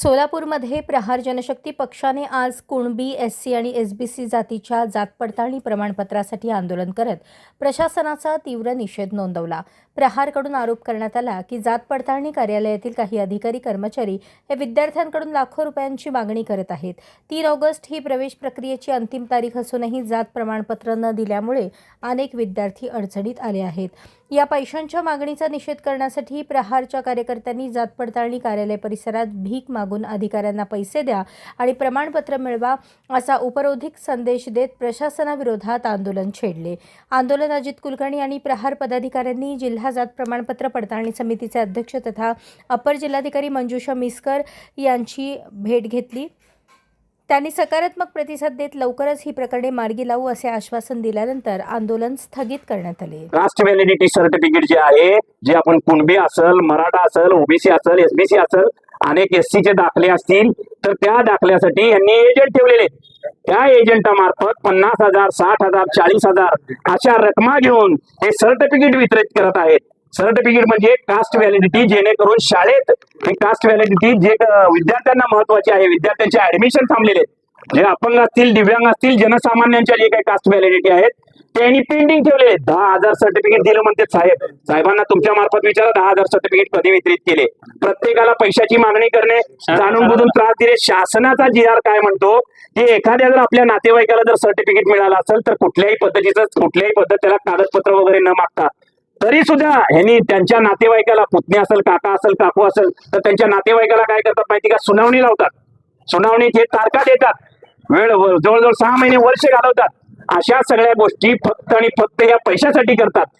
सोलापूरमध्ये प्रहार जनशक्ती पक्षाने आज कुणबी एस सी आणि एस बी सी जातीच्या जात पडताळणी प्रमाणपत्रासाठी आंदोलन करत प्रशासनाचा तीव्र निषेध नोंदवला. प्रहारकडून आरोप करण्यात आला की जात पडताळणी कार्यालयातील काही अधिकारी कर्मचारी हे विद्यार्थ्यांकडून लाखो रुपयांची मागणी करत आहेत. तीन ऑगस्ट ही प्रवेश प्रक्रियेची अंतिम तारीख असूनही जात प्रमाणपत्र न दिल्यामुळे अनेक विद्यार्थी अडचणीत आले आहेत. या पैशांच्या मागणीचा निषेध करण्यासाठी प्रहारच्या कार्यकर्त्यांनी जात पडताळणी कार्यालय परिसरात भीक माग मागून अधिकाऱ्यांना पैसे द्या आणि प्रमाणपत्र मिळवा असा उपरोधिक संदेश देत प्रशासनाविरोधात आंदोलन छेडले. आंदोलन अजित कुलकर्णी आणि प्रहार पदाधिकाऱ्यांनी जिल्हा जात प्रमाणपत्र पडताळणी समितीचे अध्यक्ष तथा अपर जिल्हाधिकारी मंजुषा मिसकर यांची भेट घेतली. त्यांनी सकारात्मक प्रतिसाद देत लवकरच ही प्रकरणे मार्गी लावू असे आश्वासन दिल्यानंतर आंदोलन स्थगित करण्यात आले. कास्ट व्हॅलिडिटी सर्टिफिकेट जे आहे जे आपण कुणबी असेल मराठा असेल ओबीसी असेल एसबीसी असेल अनेक एस चे दाखले असतील तर त्या दाखल्यासाठी यांनी एजंट ठेवलेले. त्या एजंटामार्फत पन्नास हजार साठ हजार चाळीस हजार अशा रकमा घेऊन हे सर्टिफिकेट वितरित करत आहेत. सर्टिफिकेट म्हणजे कास्ट व्हॅलिडिटी जेणेकरून शाळेत हे कास्ट व्हॅलिडिटी जे विद्यार्थ्यांना महत्त्वाचे आहे विद्यार्थ्यांचे ऍडमिशन थांबलेले जे अपंग असतील दिव्यांग असतील जनसामान्यांच्या जे काही कास्ट व्हॅलिडिटी आहेत त्यांनी पेंडिंग ठेवले. दहा हजार सर्टिफिकेट दिलं म्हणते साहेब. साहेबांना तुमच्या मार्फत विचारा दहा हजार सर्टिफिकेट कधी वितरित केले. प्रत्येकाला पैशाची मागणी करणे जाणून बुजून त्रास दिले. शासनाचा जी आर काय म्हणतो? की एखाद्या जर आपल्या नातेवाईकाला जर सर्टिफिकेट मिळालं असेल तर कुठल्याही पद्धतीचं कुठल्याही पद्धत त्याला कागदपत्र वगैरे न मागता. तरी सुद्धा ह्यांनी त्यांच्या नातेवाईकाला पुतणी असेल काका असेल काकू असेल तर त्यांच्या नातेवाईकाला काय करतात माहिती का? सुनावणी लावतात. सुनावणीत हे तारखा देतात. वेळ जवळजवळ सहा महिने वर्ष घालवतात. अशा सगळ्या गोष्टी फक्त आणि फक्त या पैशासाठी करतात.